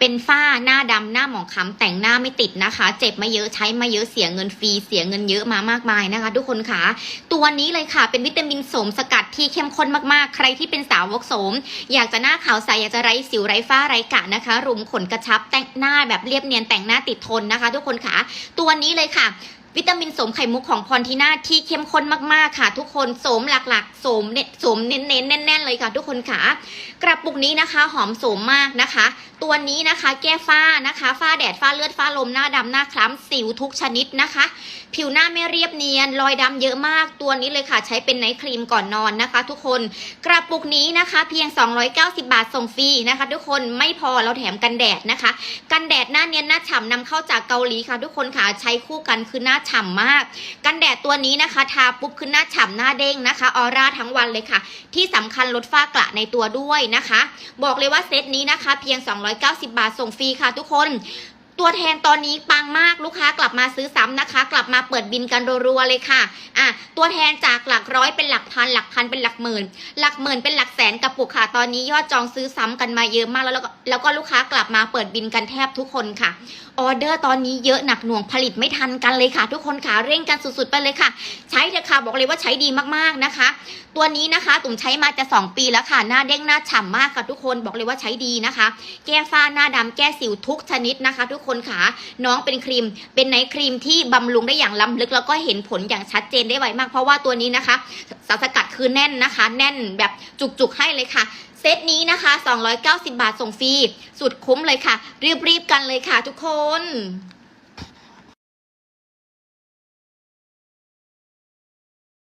เป็นฝ้าหน้าดำหน้าหมองคล้ำแต่งหน้าไม่ติดนะคะ เจ็บมาเยอะใช้มาเยอะเสียเงินฟรีเสียเงินเยอะมามากมายนะคะ ทุกคนค่ะตัวนี้เลยค่ะ เป็นวิตามินโสมสกัดที่เข้มข้นมากๆ ใครที่เป็นสาวกโสม อยากจะหน้าขาวใสอยากจะไร้สิวไร้ฝ้าไร้กระนะคะ รุมขนกระชับแต่งหน้าแบบเรียบเนียนแต่งหน้าติดทนนะคะ ทุกคนค่ะตัวนี้เลยค่ะวิตามินโสมไข่มุกของพรทิน่าที่เข้มข้นมากๆค่ะ ทุกคนโสมหลักๆโสมเน้นโสมเน้นๆแน่นๆเลยค่ะ ทุกคนค่ะ กระปุกนี้นะคะ หอมโสมมากนะคะ ตัวนี้นะคะแก้ฝ้านะคะ ฝ้าแดดฝ้าเลือดฝ้าลมหน้าดำหน้าคล้ำสิวทุกชนิดนะคะ ผิวหน้าไม่เรียบเนียน รอยดำเยอะมากตัวนี้เลยค่ะ ใช้เป็นไนท์ครีมก่อนนอนนะคะ ทุกคนกระปุกนี้นะคะ เพียง 290 บาทส่งฟรีนะคะ ทุกคนไม่พอเราแถมกันแดดนะคะ กันแดดหน้าเนียนหน้าฉ่ำนำเข้าจากเกาหลีค่ะ ทุกคนค่ะใช้คู่กันคือหน้าฉ่ำมาก กันแดดตัวนี้นะคะทาปุ๊บขึ้นหน้าฉ่ำหน้าเด้งนะคะออร่าทั้งวันเลยค่ะ ที่สำคัญลดฝ้ากระในตัวด้วยนะคะ บอกเลยว่าเซตนี้นะคะ เพียง 290 บาทส่งฟรีค่ะทุกคน ตัวแทนตอนนี้ปังมากลูกค้ากลับมาซื้อซ้ำนะคะ กลับมาเปิดบินกันรัวๆเลยค่ะอะ ตัวแทนจากหลักร้อยเป็นหลักพัน หลักพันเป็นหลักหมื่น หลักหมื่นเป็นหลักแสนกระปุกค่ะ ตอนนี้ยอดจองซื้อซ้ำกันมาเยอะมากแล้วแล้วก็แล้วก็ลูกค้ากลับมาเปิดบินกันแทบทุกคนค่ะออเดอร์ตอนนี้เยอะหนักหน่วงผลิตไม่ทันกันเลยค่ะ ทุกคนค่ะเร่งกันสุดๆไปเลยค่ะ ใช้เถอะค่ะบอกเลยว่าใช้ดีมากๆนะคะ ตัวนี้นะคะตุ่มใช้มาจะ 2 ปีแล้วค่ะ หน้าเด้งหน้าฉ่ำมากค่ะทุกคนบอกเลยว่าใช้ดีนะคะ แก้ฝ้าหน้าดำแก้สิวทุกชนิดนะคะ ทุกคนค่ะน้องเป็นครีม เป็นไนท์ครีมที่บำรุงได้อย่างล้ำลึกแล้วก็เห็นผลอย่างชัดเจนได้ไวมาก เพราะว่าตัวนี้นะคะสารสกัดคือแน่นนะคะ แน่นแบบจุกๆให้เลยค่ะเซตนี้นะคะ 290 บาทส่งฟรี สุดคุ้มเลยค่ะ รีบๆกันเลยค่ะทุกคน